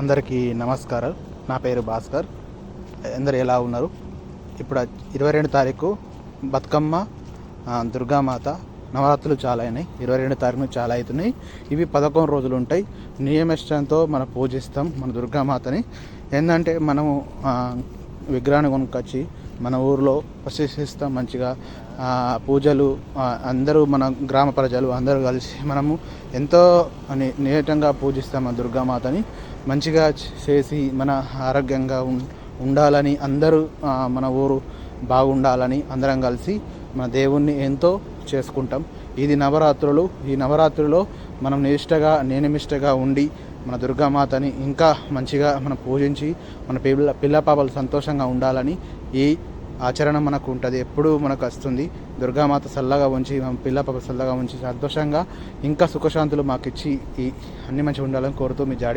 అందరికీ నమస్కారం నా పేరు భాస్కర్. అందరు ఎలా ఉన్నారు? ఇప్పుడు ఇరవై రెండు తారీఖు బతుకమ్మ దుర్గామాత నవరాత్రులు చాలా అయినాయి. ఇరవై రెండు తారీఖున చాలా అవుతున్నాయి. ఇవి పదకొండు రోజులు ఉంటాయి. నియమిష్టంతో మనం పూజిస్తాం మన దుర్గామాతని. ఏంటంటే మనము విగ్రహాన్ని కొనుక్కొచ్చి మన ఊరిలో ప్రశంసిస్తాం మంచిగా పూజలు అందరూ మన గ్రామ ప్రజలు అందరూ కలిసి మనము ఎంతో ని- నీటంగా పూజిస్తాం ఆ దుర్గామాతని. మంచిగా చేసి మన ఆరోగ్యంగా ఉం- ఉండాలని అందరూ మన ఊరు బాగుండాలని అందరం కలిసి మన దేవుణ్ణి ఎంతో చేసుకుంటాం. ఇది నవరాత్రులు ఈ నవరాత్రులో మనం నిష్టగా నేనిమిష్టగా ఉండి మన దుర్గామాతని ఇంకా మంచిగా మనం పూజించి మన పిల్ల పిల్ల పాపలు సంతోషంగా ఉండాలని ఈ ఆచరణ మనకు ఉంటుంది. ఎప్పుడూ మనకు వస్తుంది. దుర్గామాత చల్లగా ఉంచి మన పిల్ల పాప చల్లగా ఉంచి సంతోషంగా ఇంకా సుఖశాంతులు మాకు ఇచ్చి ఈ అన్ని మంచిగా ఉండాలని కోరుతూ మీ జాడి